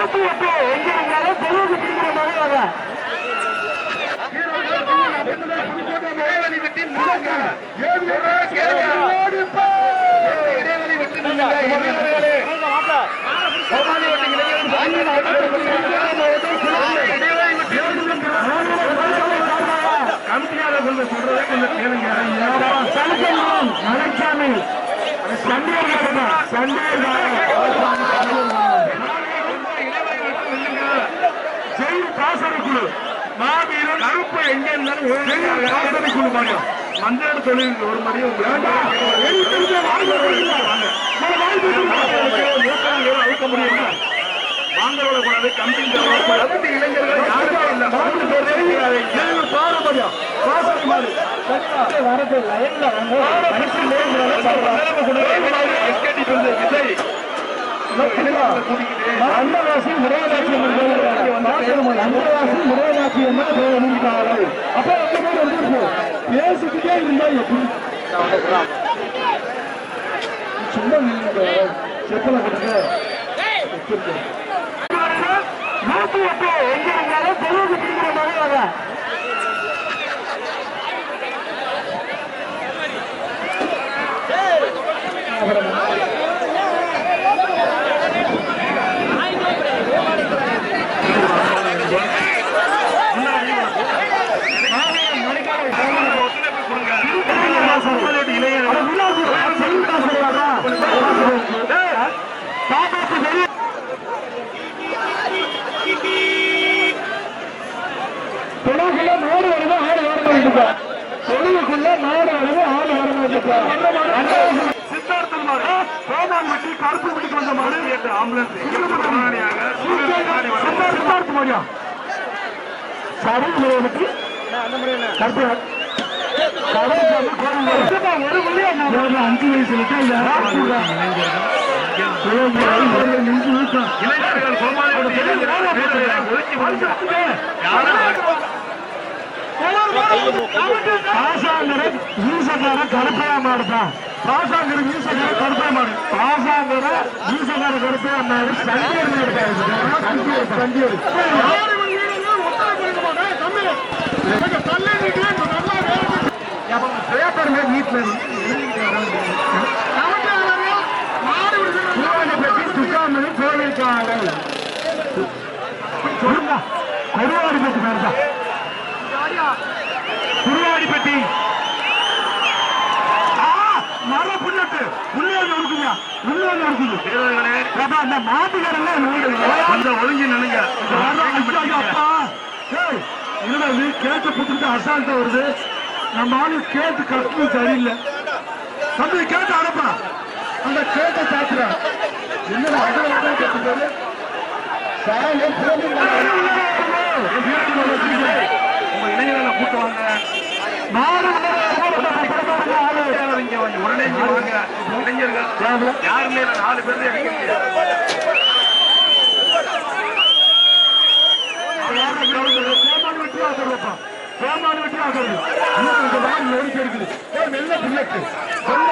நூத்தி எட்டு எங்க இருந்தாலும் தெருவுக்கு பிடிக்கிற மகளாக மலைச்சாமி சண்டியர் சண்டியர் காசரி குழு மாவீரன் கருப்பு எங்க இருந்தாலும் காசரி குழு மாட்டோம் மஞ்சள் தொழில் ஒரு மதியம் அழுக்க முடியுமா வாங்கலோட கூடாது கம்பெனி இளைஞர்கள் யாருமே இல்ல பாரம்பரியம் காசரி மாடு வரது லைன்ல எஸ்கேடி விஜய் அந்தவாசி முறையலாட்சி அந்தவாசி முறையலாட்சி என்ன நினைக்கிறார்கள் அப்ப அந்த மாதிரி வந்துருப்போம் பேசிக்கிட்டே இருந்தா எப்படி சும்மா நீங்க செப்பல கொடுங்க நூத்தி எட்டு எங்க இருந்தாலும் தெருவுக்கு பிடிக்கிற மகளாக தொழுகுள்ள நாடு வருது ஆடு வரணும் தொழுகுக்குள்ள நாடு வருது ஆடு வரணும் சோமான்பட்டி கருப்பு வீட்டுக்கு வந்த மாதிரி ஆம்புலன்ஸ் சித்தார்த்த மாதிரியா சரி கருப்பு அஞ்சு இளைஞர்கள் சோமாலிப்பட்டி பாசாங்கர வீசக்கார கருப்பையா மாடுதான் பாசாங்கர வீசக்கார கருப்பையா மாடு பாசாங்கர வீசக்கார கருப்பையா மாடு சண்டியர் மாடு சண்டியர் பேப்பர்ல வீட்டுல துக்காமணி கோவில் காலை சொல்லுங்க. கொடுவாடி பற்றி பேருதான் குருவாடிப்பட்டி. மர புல்லட்டு. உள்ளே இருக்குங்க உள்ளே இருக்குது பிரபா அந்த மாட்டுக்காரங்க கொஞ்சம் ஒழுங்கி நினைங்க அப்பா. ஏய் இல்லடா இது? கேட்ட புத்துட்டு அசால்ட்டா வருது. நம்ம ஆளு கேட்டு கஷ்டம் சரியில்லை. தம்பி கேட்டு அனுப்பா அந்த கேட்ட சாத்துற. அதான் கேட்டுக்காரு உங்க இளைஞர்களை கூட்டு வாங்க இங்க வாங்க, உடனே இங்க இளைஞர்கள் யாருமே நாலு பேர் தான் எடுக்க முடியாது. ஆகிறது இன்னும் கொஞ்சம் நாள் நெருக்கி இருக்குது மெல்ல புல்லட்டு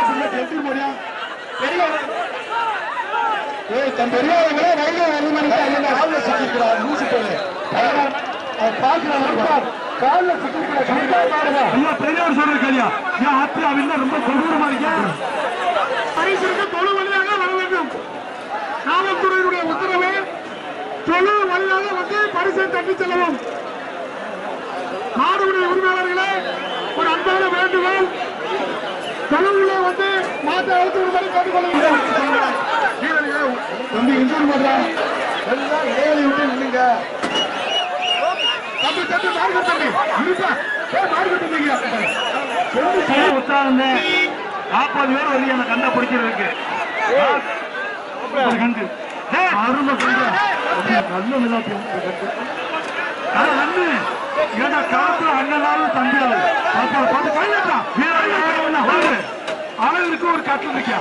புல்லட்டு எப்படி முடியும் தன் பெரியவங்களே ரயில்வே போல ஐயா பெரியவர் சொல்ற கல்யா ஏன் ஆத்திராவில் ரொம்ப கொடூரமா இருக்கேன் பரிசுக்கு தொழு வழியாக வர வேண்டும். காவல்துறையினுடைய உத்தரவு தொழு வழியாக வந்து பரிசை தட்டி செல்லவும். நாடுடைய உரிமையாளர்களே ஒரு அன்பான வேண்டுகோள். தொழுவுல வந்து மாற்ற அழுத்து விடுமாறு கேட்டுக்கொள்கிறேன் தம்பி இன்சூர் பண்றா எல்லாம் ஏழை விட்டு நில்லுங்க. தம்பி தம்பி மார்க்க தம்பி இருப்பா ஏ மார்க்க தம்பிங்க உற்சாகம் நாற்பது பேர் அந்த கண்டை பிடிக்கிறதுக்கு. கண்டு. அருமை கண்டு நல்ல நிலா அண்ணு. ஏன்னா காலத்துல அண்ணனாலும் தம்பியாலும் பார்த்து கையட்டா அழகுக்கு ஒரு கட்டில் இருக்கியா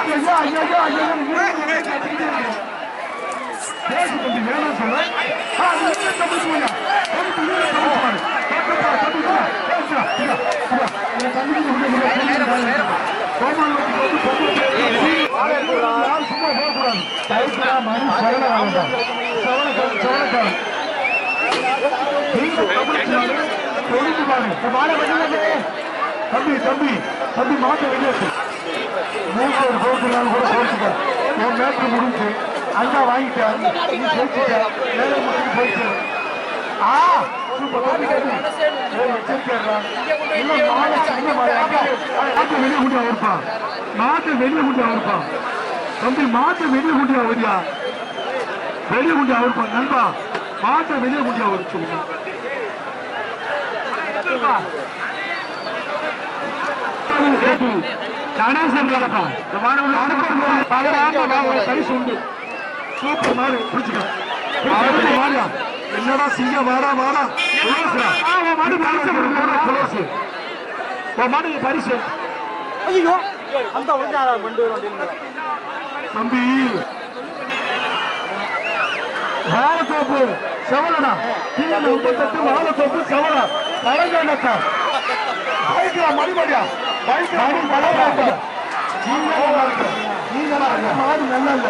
தம்பி தம்பி தம்பி மாட்ட வெளியே மூணு ஒரு கூட போட்டுக்க உன் மேட்ரு முடிஞ்சு அங்கே வாங்கிட்டேன் நீ போச்சுக்க மேல மட்டும் போயிட்டு ஆ சூப்பர். தம்பி தம்பி ஏய், எச்சரிக்கையா மாட்டு வெளியே முடியா வருப்பா வெளியே வெளியே நண்பா மாட்டை வெளியே முடியா வரு சொல்லுங்க கணேசன் நடக்கும் பரிசு உண்டு சூப்பர் மாடு பிடிச்சுக்க அடுத்த மாடியா என்னடா சிங்க வாடா வாடா. மாடு பரிசு குலோசு. உன் மாடு பரிசு. ஐயோ அந்த ஒழுங்கா கொண்டு வரும் தம்பி. வாழத்தோப்பு செவலனா கீழே முப்பத்தெட்டு வாழத்தோப்பு செவலா. கலைஞனக்கா பைக்ல மாடு நல்லா இல்ல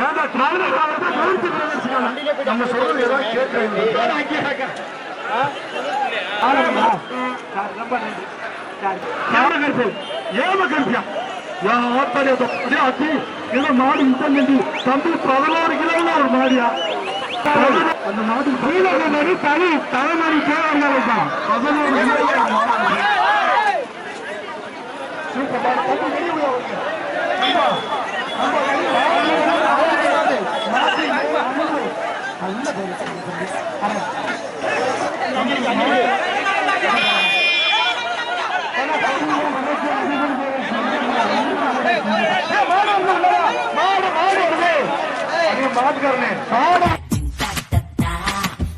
ஏன்டா திராவிட காலத்தை கருத்து பிரதர்சிக்கலாம் நம்ம சொல்றது ஏதாவது கேட்கறீங்க ஆனந்தா சார் ரொம்ப நன்றி யாரகர்ப்பு ஏமகர்ப்பியா யா ஆத்தாலே அப்படியே ஆத்தி இல்ல மாடு இன்டர்நெட் தம்பி பதினோரு கிலோல ஒரு மாடியா அந்த மாடு கீழே மாதிரி தனி தலைமணி தேவையான தான் பதினோரு கிலோ சூப்பர்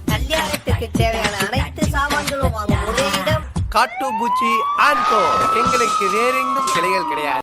கல்யாணத்துக்கு தேவையான காட்டு பூச்சி ஆன்கோ எங்களுக்கு வேறெங்கும் கிளைகள் கிடையாது.